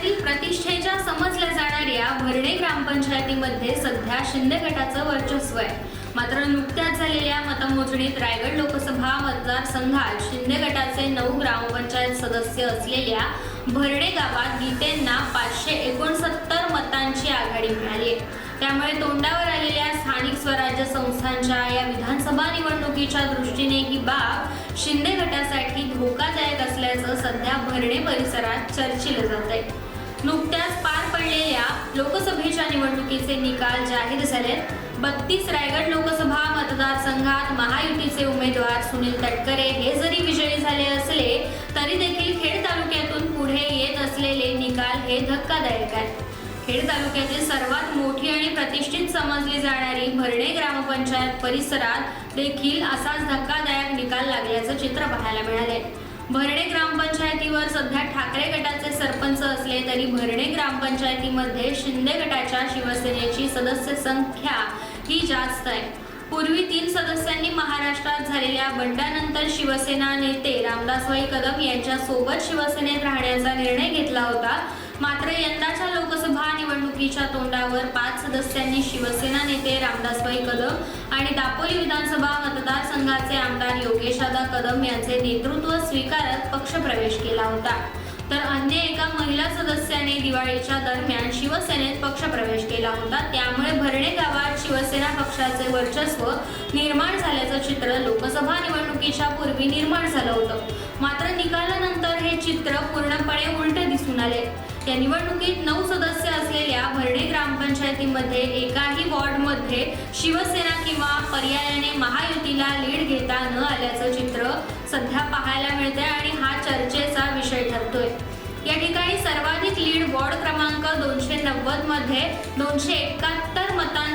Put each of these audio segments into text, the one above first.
तालुक्यातील प्रतिष्ठेच्या समजल्या जाणाऱ्या भरणे ग्रामपंचायतीमध्ये सध्या शिंदे गटाचं वर्चस्व आहे. मात्र नुकत्याच झालेल्या मतमोजणीत रायगड लोकसभा मतदारसंघात शिंदे गटाचे नऊ ग्रामपंचायत सदस्य असलेल्या भरणे गावात गीतेंना पाचशे एकोणसत्तर मतांची आघाडी मिळाली आहे. त्यामुळे तोंडावर आलेल्या स्थानिक स्वराज्य संस्थांच्या या विधानसभा निवडणुकीच्या दृष्टीने ही बाब शिंदे गटासाठी धोकादायक असल्याचं सध्या भरणे परिसरात चर्चिलं जात आहे नुकत्याच पार पडलेल्या लोकसभेच्या निवडणुकीचे निकाल जाहीर झाले बत्तीस रायगड लोकसभा मतदारसंघात महायुतीचे उमेदवार सुनील तटकरे हे जरी विजयी झाले असले तरी देखील खेड तालुक्यातून पुढे येत असलेले निकाल हे धक्कादायक आहेत. खेड तालुक्यातील सर्वात मोठी आणि प्रतिष्ठित समजली जाणारी भरणे ग्रामपंचायत परिसरात देखील असाच धक्कादायक निकाल लागल्याचं चित्र पाहायला मिळाले भरणे ग्रामपंचायतीवर सध्या ठाकरे गटाचे सरपंच असले तरी भरणे ग्रामपंचायतीमध्ये शिंदे गटाच्या शिवसेनेची सदस्य संख्या ही जास्त आहे. पूर्वी तीन सदस्यांनी महाराष्ट्रात झालेल्या बंडानंतर शिवसेना नेते रामदासभाई कदम यांच्या सोबत शिवसेनेत राहण्याचा निर्णय घेतला होता. मात्र यंदाच्या लोकसभा निवडणुकीच्या तोंडावर पाच सदस्यांनी शिवसेना नेते रामदासभाई कदम आणि दापोली विधानसभा मतदारसंघाचे आमदार योगेशादा कदम यांचे नेतृत्व स्वीकारत पक्षप्रवेश केला होता. तर अन्य एका महिला सदस्याने दिवाळीच्या दरम्यान शिवसेनेत पक्षप्रवेश केला होता. त्यामुळे भरणे गावात शिवसेना पक्षाचे वर्चस्व निर्माण झाल्याचं चित्र लोकसभा निवडणुकीच्या पूर्वी निर्माण झालं होतं. मात्र निकालानंतर हे चित्र पूर्णपणे उलट दिसून आले. या निवडणुकीत नऊ सदस्य असलेल्या भरणे ग्रामपंचायतीमध्ये एकाही वॉर्डमध्ये शिवसेना किंवा पर्यायाने महायुतीला लीड घेता न आल्याचं चित्र सध्या पाहायला मिळतंय आणि हा चर्चेचा विषय ठरतोय. या ठिकाणी सर्वाधिक लीड वॉर्ड क्रमांक दोनशे नव्वदमध्ये दोनशे एकाहत्तर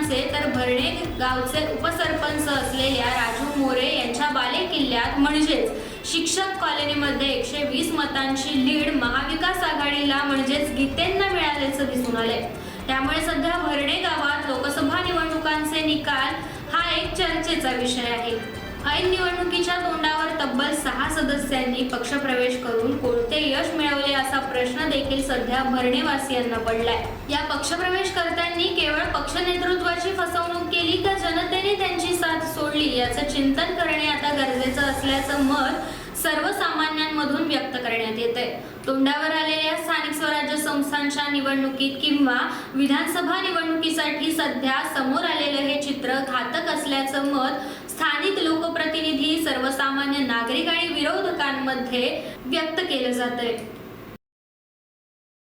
मतांचे तर भरणे गावचे उपसरपंच असलेल्या राजू मोरे यांच्या बाले किल्ल्यात म्हणजेच शिक्षक कॉलनीमध्ये एकशे वीस मतांची लीड महाविकास आघाडीला म्हणजेच गीतेंना मिळाल्याचं दिसून आलंय. त्यामुळे सध्या भरणे गावात लोकसभा निवडणुकांचे निकाल हा एक चर्चेचा विषय आहे. ऐन निवडणुकीच्या तोंडावर तब्बल सहा सदस्यांनी पक्षप्रवेश करून कोणते यश मिळवले असा प्रश्न देखील सध्या भरणेवासियांना पडलाय. या पक्षप्रवेश करताना केवळ पक्ष नेतृत्वाची फसवणूक केली का जनतेने त्यांची साथ सोडली याचं चिंतन करणे आता गरजेचं असल्याचं मत सर्वसामान्यांमधून व्यक्त करण्यात येते तोंडावर आलेल्या स्थानिक स्वराज्य संस्थांच्या निवडणुकीत किंवा विधानसभा निवडणुकीसाठी सध्या समोर आलेलं हे चित्र घातक असल्याचं मत स्थानिक लोकप्रतिनिधी सर्वसामान्य नागरिक आणि विरोधकांमध्ये व्यक्त केलं जात आहे